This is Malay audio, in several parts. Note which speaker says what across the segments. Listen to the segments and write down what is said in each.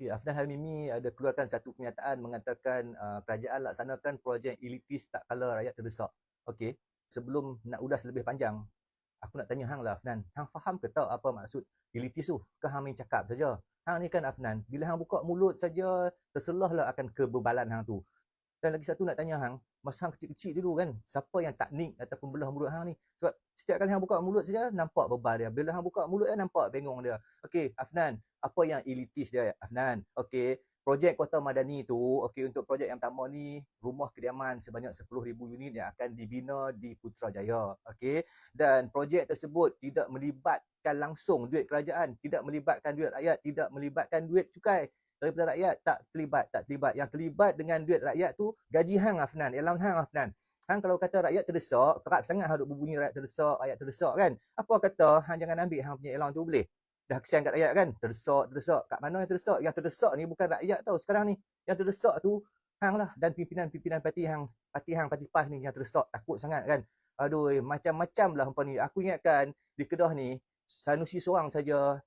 Speaker 1: Okey, Afnan Halmimi ada keluarkan satu pernyataan mengatakan uh, kerajaan laksanakan projek elitis tak kala rakyat terdesak. Okey, sebelum nak ulas lebih panjang, aku nak tanya hang lah Afnan. Hang faham ke tak apa maksud elitis tu? Ke hang main cakap saja? Hang ni kan Afnan, bila hang buka mulut saja terselah lah akan kebebalan hang tu. Dan lagi satu nak tanya hang, masa hang kecil-kecil dulu kan, siapa yang taknik ataupun belah mulut hang ni? Sebab setiap kali hang buka mulut saja nampak bebal dia. Bila hang buka mulut dia nampak bengong dia. Okey, Afnan, apa yang elitis dia Afnan okey projek kota madani tu okey untuk projek yang pertama ni rumah kediaman sebanyak 10,000 unit yang akan dibina di Putrajaya okey dan projek tersebut tidak melibatkan langsung duit kerajaan tidak melibatkan duit rakyat tidak melibatkan duit cukai daripada rakyat tak terlibat tak terlibat. Yang terlibat dengan duit rakyat tu gaji hang Afnan. Allowance hang Afnan. Hang kalau kata rakyat terdesak, kerap sangat harus berbunyi rakyat terdesak, rakyat terdesak kan. Apa kata? Hang jangan ambil hang punya allowance tu boleh? dah kesian kat rakyat kan? Terdesak terdesak. Kat mana yang terdesak? Yang terdesak ni bukan rakyat tau sekarang ni. Yang terdesak tu hang lah. Dan pimpinan-pimpinan parti hang parti hang parti PAS ni yang terdesak. Takut sangat kan? Aduh macam-macam lah hampa ni aku ingatkan di Kedah ni Sanusi seorang saja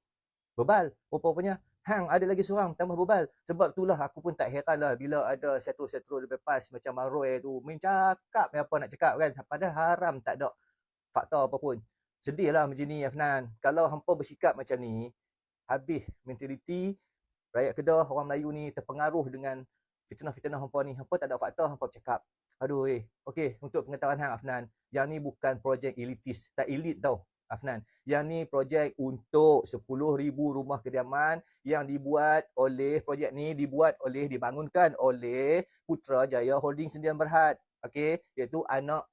Speaker 1: bebal rupanya hang ada lagi seorang tambah bebal sebab itulah aku pun tak heran lah bila ada setro-setro lebih PAS macam Maroi tu mencakap apa nak cakap kan padahal haram tak ada fakta apa pun sedihlah macam ni Afnan. Kalau hampa bersikap macam ni, habis mentaliti rakyat Kedah, orang Melayu ni terpengaruh dengan fitnah-fitnah hampa ni. Hampa tak ada fakta, hampa bercakap. Aduh eh. Okey, untuk pengetahuan hang Afnan, yang ni bukan projek elitis, tak elit tau. Afnan. Yang ni projek untuk 10,000 rumah kediaman yang dibuat oleh projek ni dibuat oleh dibangunkan oleh Putrajaya Holding Sdn Berhad. Okey, iaitu anak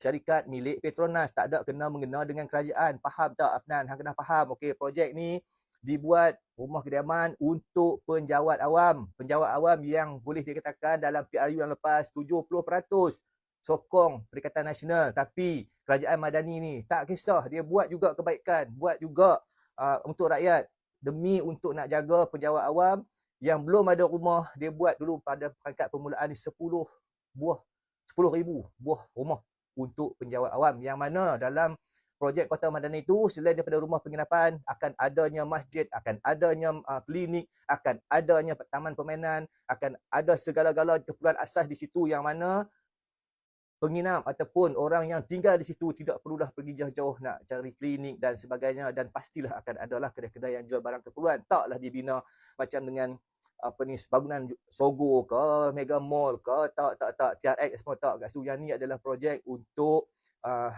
Speaker 1: syarikat milik Petronas. Tak ada kena mengena dengan kerajaan. Faham tak Afnan? Hang kena faham okey? Projek ni dibuat rumah kediaman untuk penjawat awam. Penjawat awam yang boleh dikatakan dalam PRU yang lepas 70% sokong Perikatan Nasional. Tapi kerajaan Madani ni tak kisah. Dia buat juga kebaikan. Buat juga uh, untuk rakyat. Demi untuk nak jaga penjawat awam yang belum ada rumah dia buat dulu pada peringkat permulaan ni 10 buah 10,000 buah rumah untuk penjawat awam. Yang mana dalam projek Kota Madani itu selain daripada rumah penginapan akan adanya masjid, akan adanya uh, klinik, akan adanya taman permainan, akan ada segala-gala keperluan asas di situ. Yang mana penginap ataupun orang yang tinggal di situ tidak perlulah pergi jauh-jauh nak cari klinik dan sebagainya dan pastilah akan adalah kedai-kedai yang jual barang keperluan. Taklah dibina macam dengan apa ni bangunan Sogo ke Mega Mall ke tak tak tak. TRX semua tak. Kat situ yang ni adalah projek untuk uh,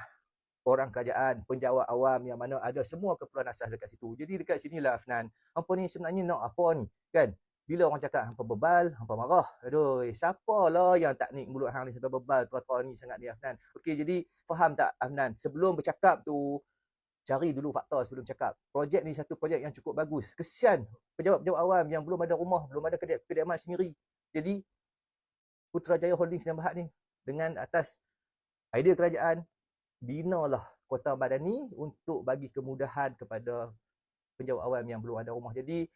Speaker 1: orang kerajaan penjawat awam yang mana ada semua keperluan asas dekat situ. Jadi dekat sinilah Afnan. Apa ni sebenarnya nak apa ni kan bila orang cakap hampa bebal hampa marah aduh siapalah yang tak ni mulut hang ni sampai bebal tua-tua ni sangat ni Afnan okey jadi faham tak Afnan sebelum bercakap tu cari dulu fakta sebelum cakap. Projek ni satu projek yang cukup bagus. Kesian pejabat-pejabat awam yang belum ada rumah, belum ada kediaman sendiri. Jadi Putrajaya Holdings dan Bahad ni dengan atas idea kerajaan binalah kota Badani untuk bagi kemudahan kepada penjawat awam yang belum ada rumah. Jadi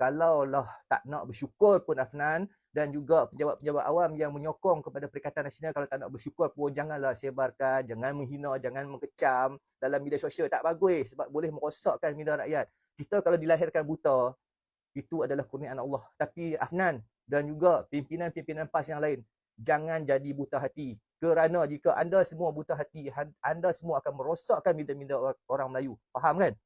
Speaker 1: kalaulah tak nak bersyukur pun Afnan dan juga pejabat-pejabat awam yang menyokong kepada Perikatan Nasional kalau tak nak bersyukur pun janganlah sebarkan, jangan menghina, jangan mengecam dalam media sosial. Tak bagus sebab boleh merosakkan minda rakyat. Kita kalau dilahirkan buta, itu adalah kurniaan Allah. Tapi Afnan dan juga pimpinan-pimpinan PAS yang lain, jangan jadi buta hati. Kerana jika anda semua buta hati, anda semua akan merosakkan minda-minda orang Melayu. Faham kan?